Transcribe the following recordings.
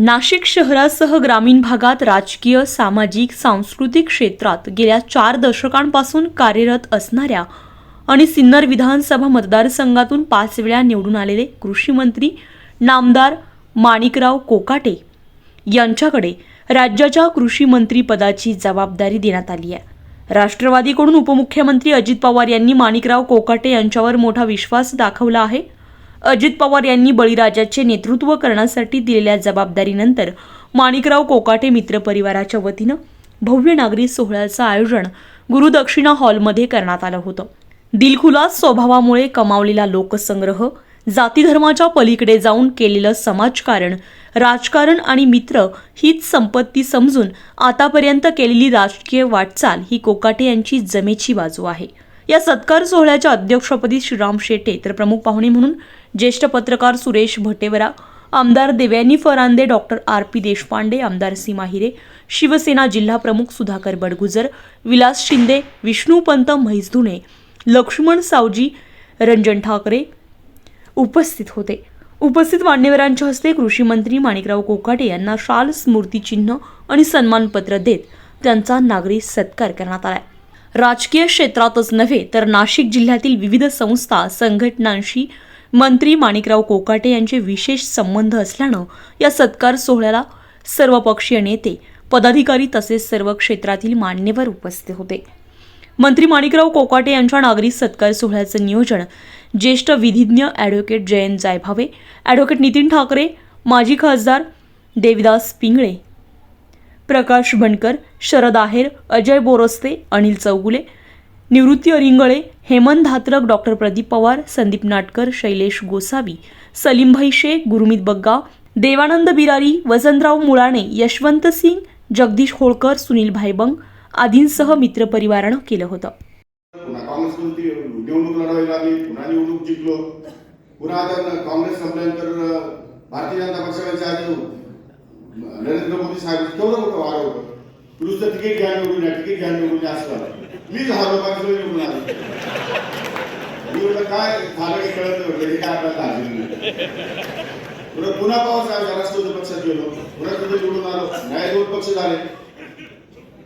नाशिक शहरासह ग्रामीण भागात राजकीय सामाजिक सांस्कृतिक क्षेत्रात गेल्या चार दशकांपासून कार्यरत असणाऱ्या आणि सिन्नर विधानसभा मतदारसंघातून पाच वेळा निवडून आलेले कृषी मंत्री नामदार माणिकराव कोकाटे यांच्याकडे राज्याच्या कृषी मंत्री पदाची जबाबदारी देण्यात आली आहे. राष्ट्रवादीकडून उपमुख्यमंत्री अजित पवार यांनी माणिकराव कोकाटे यांच्यावर मोठा विश्वास दाखवला आहे. अजित पवार यांनी बळीराजाचे नेतृत्व करण्यासाठी दिलेल्या जबाबदारीनंतर माणिकराव कोकाटे मित्र परिवाराच्या वतीनं भव्य नागरी सोहळ्याचं आयोजन गुरुदक्षिणा हॉलमध्ये करण्यात आलं होतं. दिलखुलास स्वभावामुळे कमावलेला लोकसंग्रह जातीधर्माच्या पलीकडे जाऊन केलेलं समाजकारण राजकारण आणि मित्र हीच संपत्ती समजून आतापर्यंत केलेली राजकीय वाटचाल ही कोकाटे यांची जमेची बाजू आहे. या सत्कार सोहळ्याच्या अध्यक्षपदी श्रीराम शेटे तर प्रमुख पाहुणे म्हणून ज्येष्ठ पत्रकार सुरेश भटेवरा आमदार Devyani Farande doctor R P Deshpande आमदार सीमा हिरे शिवसेना जिल्हा प्रमुख सुधाकर बडगुजर विलास शिंदे विष्णूपंत म्हैसधुणे लक्ष्मण सावजी रंजन ठाकरे उपस्थित होते. उपस्थित मान्यवरांच्या हस्ते कृषी मंत्री माणिकराव कोकाटे यांना शाल स्मृतिचिन्ह आणि सन्मानपत्र देत त्यांचा नागरी सत्कार करण्यात आला. राजकीय क्षेत्रातच नव्हे तर नाशिक जिल्ह्यातील विविध संस्था संघटनांशी मंत्री माणिकराव कोकाटे यांचे विशेष संबंध असल्यानं या सत्कार सोहळ्याला सर्वपक्षीय नेते पदाधिकारी तसेच सर्व क्षेत्रातील मान्यवर उपस्थित होते. मंत्री माणिकराव कोकाटे यांच्या नागरिक सत्कार सोहळ्याचं नियोजन ज्येष्ठ विधिज्ञ ॲडव्होकेट जयंत जायभावे ॲडव्होकेट नितीन ठाकरे माजी खासदार देविदास पिंगळे प्रकाश बनकर शरद आहेर अजय बोरस्ते अनिल चौगुले निवृत्ती अरिंगळे हेमंत धात्रक डॉक्टर प्रदीप पवार संदीप नाटकर शैलेश गोसावी सलीमभाई शेख गुरुमित बग्गा देवानंद बिरारी वसंतराव मुळाणे यशवंत सिंग जगदीश होळकर सुनील भाईबंग आदींसह मित्रपरिवारानं केलं होतं. निवडणूक लढवायला लागली पुन्हा निवडणूक जिंकलो. पुन्हा आता काँग्रेस संपल्यानंतर भारतीय जनता पक्षाच्या आधी नरेंद्र मोदी साहेब केवढं मोठं वारं होतं? नुसतं तिकीट घ्या निवडून या तिकीट घ्या निवडून या असं मी झालो हरलो येऊन आले. मी म्हटलं काय झालं की कळत नाही. म्हटलं काय आपल्याला झालं नाही. पुन्हा पुन्हा पाऊस आला राष्ट्रवादी पक्षात गेलो पुन्हा तिथे निवडून आलो. नाही दोन पक्ष झाले.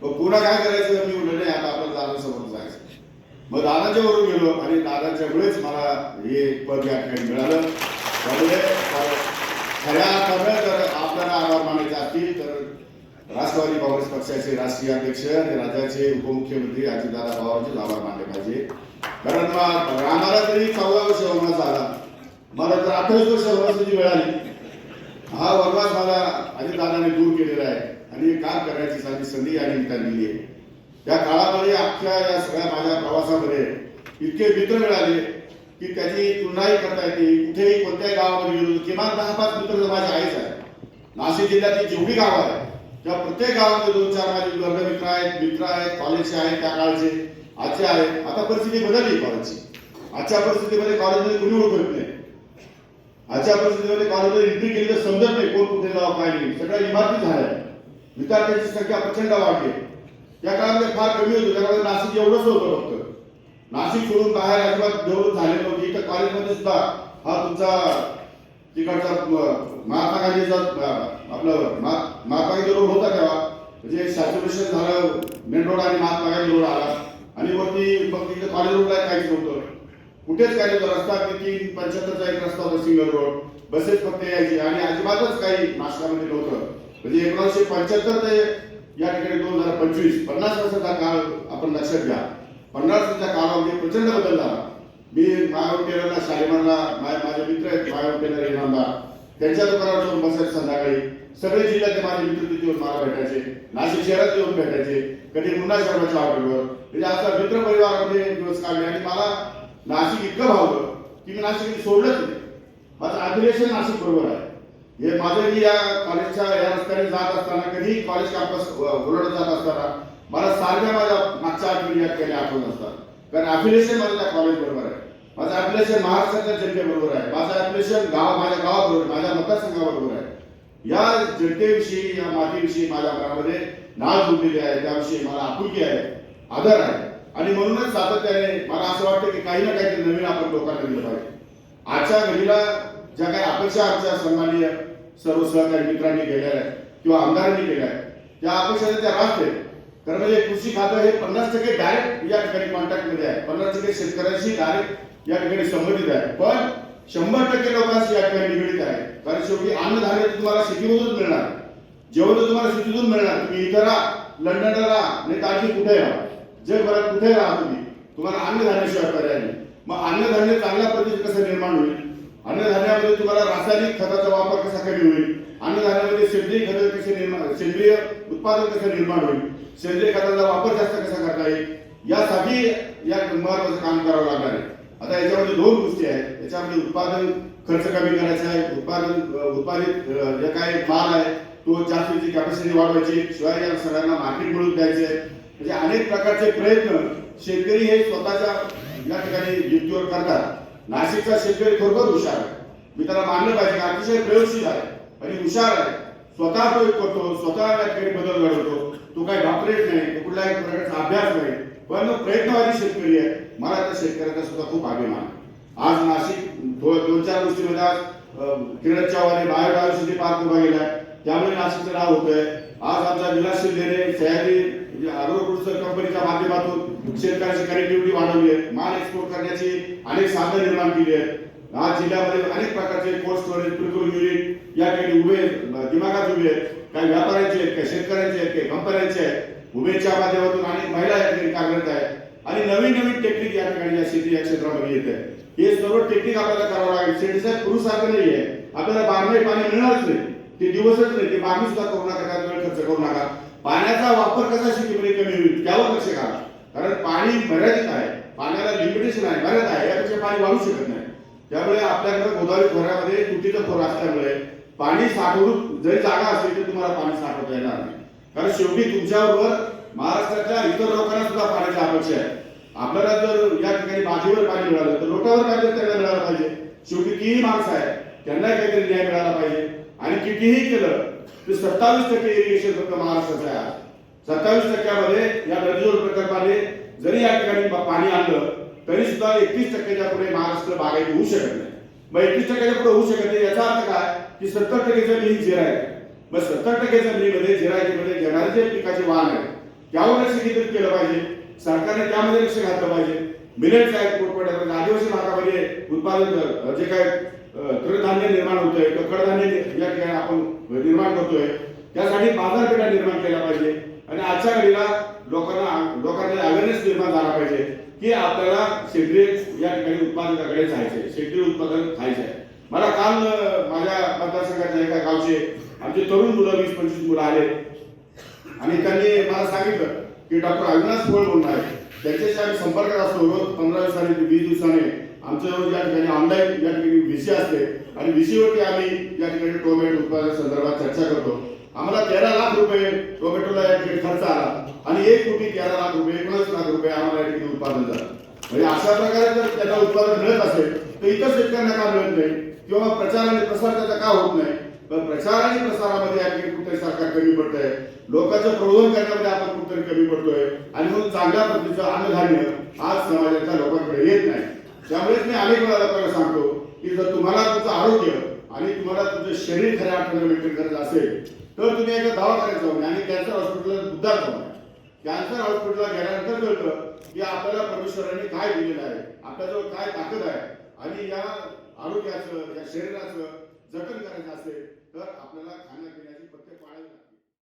मग पुन्हा काय करायचं? मी म्हणलं नाही आता आपल्याला दादासमोर जायचं. मग दादाच्या वरून गेलो आणि दादाच्या मुळेच मला हे पद या ठिकाणी मिळालं. त्यामुळे खऱ्या अर्थानं जर आपल्याला आभार मानायचे असतील तर राष्ट्रवादी काँग्रेस पक्षाचे राष्ट्रीय अध्यक्ष आणि राज्याचे उपमुख्यमंत्री अजितदादा पवारांचे आभार मानले पाहिजे. कारण मग आम्हाला तरी चौदा वर्ष वनवास आला मला तर अठ्ठावीस वर्ष वनवासाची वेळ आली. हा वनवास मला अजितदादाने दूर केलेला आहे. आणि काम करायची साधी संधी या निमित्ताने दिली आहे. या काळामध्ये अख्ख्या या सगळ्या माझ्या प्रवासामध्ये इतके मित्र मिळाले की त्याची तुलनाही करता येते. कुठेही कोणत्याही गावामध्ये गेलो किमान दहा पाच मित्र तर माझ्या आईच आहे नाशिक जिल्ह्यातील जेवढी गावं आहे त्या प्रत्येक गावामध्ये दोन चार माझे वर्गमित्र आहेत मित्र आहेत कॉलेजचे आहेत त्या काळचे आजचे आहेत आता परिस्थिती बदलली कॉलेजची आजच्या परिस्थितीमध्ये कॉलेजमध्ये कुणी ओळखत नाही. आजच्या परिस्थितीमध्ये कॉलेजमध्ये एंट्री केली तर समजत नाही कोण कुठे जावं काय नाही. सगळ्या इमारती झाल्या विद्यार्थ्यांची संख्या प्रचंड वाढली त्या काळामध्ये फार कमी होतं. त्यामुळे नाशिक एवढंच होतं फक्त. नाशिक सोडून बाहेर अजिबात डेव्हलप झाले नव्हते. इथं कॉलेजमध्ये सुद्धा हा तुमचा तिकडचा महात्मा गांधीचा आपलं महात्मा गांधी रोड होता तेव्हा. म्हणजे सॅच्युरेशन झालं मेन रोड आणि महात्मा गांधी रोड आला. आणि वरती मग तिथे कॉलेज रोडला काहीच नव्हतं. कुठेच काही नव्हतं. रस्ता किती पंच्याहत्तरचा एक रस्ता होता सिंगल रोड. बसेस फक्त यायची. आणि अजिबातच काही नाशकामध्ये नव्हतं. म्हणजे एकोणीसशे पंच्याहत्तर ते या ठिकाणी दोन हजार पंचवीस पन्नास वर्षाचा काळ आपण लक्षात घ्या. पन्नास वर्षाच्या काळामध्ये प्रचंड बदल झाला मी मायव टेलरला शालिमारला माझे मित्र आहेत मायव टेलर हे त्यांच्या दुकानावर जाऊन बसायचं संध्याकाळी. सगळे जिल्ह्यातले माझे मित्र तिथे येऊन मला भेटायचे. नाशिक शहरात येऊन भेटायचे. कधी मुन्ना शर्माच्या हॉटेलवर. म्हणजे असा मित्र परिवारामध्ये दिवस काढले. आणि मला नाशिक इतकं भावलं की मी नाशिक सोडलंच नाही. माझं अभिलेशन नाशिक बरोबर आहे. हे माझं मी या कॉलेजच्या या रस्त्याने जात असताना कधी कॉलेज कॅम्पस उलटत जात असताना मला सारख्या माझ्या मागच्या आठवणी या ठिकाणी आठवत असतात कारण अफिलिएशन माझं त्या कॉलेज बरोबर आहे. माझं अफिलिएशन महाराष्ट्राच्या जनतेबरोबर आहे. माझं अफिलिएशन गाव माझ्या गावाबरोबर माझ्या मतदारसंघाबरोबर आहे. या जनतेविषयी या मातीविषयी माझ्या मनामध्ये नाळ जुळलेली आहे. त्याविषयी मला आपुलकी आहे. आदर आहे. आणि म्हणूनच सातत्याने मला असं वाटतं की काही ना काहीतरी नवीन आपण लोकांना दिलं पाहिजे. आजच्या घडीला ज्या काही अपेक्षा आमच्या सन्माननीय सर्व सहकारी मित्रांनी केलेल्या आहेत किंवा आमदारांनी केल्या आहेत त्या अपेक्षा त्या रास्त आहेत. कारण म्हणजे कृषी खातं हे पन्नास टक्के डायरेक्ट या ठिकाणी कॉन्टॅक्टमध्ये आहे. पन्नास टक्के शेतकऱ्यांशी डायरेक्ट या ठिकाणी संबंधित आहे. पण शंभर टक्के लोकांशी या ठिकाणी निगडीत आहे. कारण शेवटी अन्नधान्य तुम्हाला शेतीमधून मिळणार. जेवण तुम्हाला शेतीतून मिळणार. तुम्ही इथं राहा लंडनला राहा नाही आणखी कुठे राहा? जगभरात कुठे राहा तुम्ही? तुम्हाला अन्नधान्याशिवाय पर्याय नाही. मग अन्नधान्य चांगल्या पद्धतीने कसं निर्माण होईल? अन्नधान्यामध्ये तुम्हाला रासायनिक खताचा वापर कसा कमी होईल? अन्नधान्यामध्ये सेंद्रिय खत कसे निर्माण सेंद्रिय उत्पादन कसं निर्माण होईल? सेंद्रिय खताचा वापर जास्त कसा करता येईल? यासाठी या महत्वाचं काम करावं लागणार आहे. आता याच्यामध्ये दोन गोष्टी आहेत. याच्यामध्ये उत्पादन खर्च कमी करायचा आहे. उत्पादन उत्पादित जे काय माल आहे तो जास्तीची कॅपॅसिटी वाढवायची. शिवाय या सगळ्यांना मार्केट मिळून द्यायचे आहे म्हणजे अनेक प्रकारचे प्रयत्न शेतकरी हे स्वतःच्या या ठिकाणी युक्तीवर करतात. नाशिकचा शेतकरी खरोखर हुशार आहे. मी त्याला मानलं पाहिजे. अतिशय प्रयोगशील आहे. आणि हुशार आहे. स्वतः प्रयोग करतो स्वतः या ठिकाणी बदल घडवतो. तो काही डॉक्टरेट नाही तो एक प्रकारचा अभ्यास नाही. पण प्रयत्नवादी शेतकरी आहे. मला त्या शेतकऱ्याचा सुद्धा खूप अभिमान आहे. आज नाशिक दोन चार गोष्टीमध्ये आज किरण चव्हाण बायोडायव्हर्सिटी पार्क उभा गेलाय त्यामुळे नाशिकचं नाव आहे आज आमचा विलास देणे सह्याद्री म्हणजे कंपनीच्या माध्यमातून शेतकऱ्यांची कनेक्टिव्हिटी वाढवली आहे. माल एक्सपोर्ट करण्याची अनेक साधन निर्माण केली आहेत. आज जिल्ह्यामध्ये अनेक प्रकारचे कोल्ड स्टोरेज प्रिकूल युनिट या ठिकाणी उभे दिमागात उभे आहेत. काही व्यापाऱ्यांचे आहेत काही शेतकऱ्यांचे आहेत काही कंपन्यांचे आहेत. उभेच्या माध्यमातून अनेक महिला या ठिकाणी कार्यरत आहेत. आणि नवीन नवीन टेक्निक या ठिकाणी या शेती या क्षेत्रामध्ये येत आहे हे सर्व टेक्निक आपल्याला करावं लागेल. शेतीसाहेब पुरुषार्थ नाही आहे. आपल्याला बारमाही पाणी मिळणारच नाही. ते दिवसच नाही. ते मागणी सुद्धा करू नका. त्यात वेळ खर्च करू नका. पाण्याचा वापर कसा शेतीमध्ये कमी होईल त्यावर लक्ष घाला. कारण पाणी मर्यादित आहे. पाण्याला लिमिटेशन आहे. मर्यादा आहे. यापेक्षा पाणी वाढू शकत नाही. त्यामुळे आपल्याकडे गोदावरी खोऱ्यामध्ये तुटीचं खोर असल्यामुळे पाणी साठवून जरी जागा असेल तर तुम्हाला पाणी साठवता येणार नाही. कारण शेवटी तुमच्याबरोबर महाराष्ट्राच्या इतर लोकांना सुद्धा पाण्याची अपेक्षा आहे. आपल्याला जर या ठिकाणी बाजीवर पाणी मिळालं तर लोटावर काहीतरी त्यांना मिळालं पाहिजे. शेवटी कितीही माणसं आहेत त्यांनाही काहीतरी न्याय मिळाला पाहिजे. आणि कितीही केलं तर सत्तावीस टक्के इरिगेशन फक्त सत्तावीस टक्क्यामध्ये या नदीजोड प्रकल्पाने जरी या ठिकाणी पाणी आणलं तरी सुद्धा एकतीस टक्क्याच्या पुढे महाराष्ट्र बागायती होऊ शकत नाही. मग एकतीस टक्क्याच्या पुढे होऊ शकत नाही याचा अर्थ काय? की सत्तर टक्के जमीन ही झिरा आहे मग सत्तर टक्के जमिनीमध्ये झिरायतीमध्ये घेणारे जे पिकाचे वाहन आहे त्यावर लक्ष केंद्रित केलं पाहिजे. सरकारने त्यामध्ये लक्ष घातलं पाहिजे. मिलेट्स आहेत पोटपट्यामध्ये आदिवासी भागामध्ये उत्पादन जे काय तृणधान्य निर्माण होतंय आहे कडधान्य या ठिकाणी आपण निर्माण करतोय त्यासाठी बाजारपेठा निर्माण केल्या पाहिजे. आणि आजच्या घडीला लोकांना लोकांमध्ये अवेअरनेस निर्माण झाला पाहिजे की आपल्याला सेंद्रिय या ठिकाणी उत्पादनाकडे जायचंय सेंद्रिय उत्पादन खायचं आहे मला काल माझ्या मतदारसंघाच्या एका गावचे आमचे तरुण मुलं वीस पंचवीस मुलं आले. आणि त्यांनी मला सांगितलं की डॉक्टर अविनाश पोळ म्हणून आहे त्यांच्याशी आम्ही संपर्कात असतो रोज पंधरा दिवसाने ते वीस दिवसाने. आमच्याजवळ या ठिकाणी ऑनलाईन या ठिकाणी विषय असते. आणि विषयावरती आम्ही या ठिकाणी टोमॅटो उत्पादन संदर्भात चर्चा करतो. आम्हाला तेरा लाख रुपये टोमॅटोला या ठिकाणी खर्च आला. आणि एक कोटी तेरा लाख रुपये एकोणीस लाख रुपये आम्हाला या ठिकाणी उत्पादन झालं. म्हणजे अशा प्रकारे जर त्याचा उत्पादन मिळत असेल तर इतर शेतकऱ्यांना का मिळत नाही? किंवा प्रचार आणि प्रसार त्याचा का होत नाही? पण प्रचार आणि प्रसारामध्ये या ठिकाणी कुठेतरी सरकार कमी पडतंय. लोकांचं प्रबोधन करण्यामध्ये आपण कुठेतरी कमी पडतोय. आणि म्हणून चांगल्या पद्धतीचं अन्नधान्य आज समाजाच्या लोकांकडे येत नाही. त्यामुळेच मी अनेक वेळा लोकांना सांगतो की जर तुम्हाला तुमचं आरोग्य आणि तुम्हाला तुमचं शरीर खऱ्या अर्थाने मेंटेन करायचं असेल तर तुम्ही एका दवाखान्यात जाऊन आणि कॅन्सर हॉस्पिटलला उद्धार जाऊन कॅन्सर हॉस्पिटलला गेल्यानंतर कळतं की आपल्याला परमेश्वराने काय दिलेलं आहे आपल्याजवळ काय ताकद आहे आणि या आरोग्याचं या शरीराचं जतन करायचं असेल तर आपल्याला खाण्यापिण्या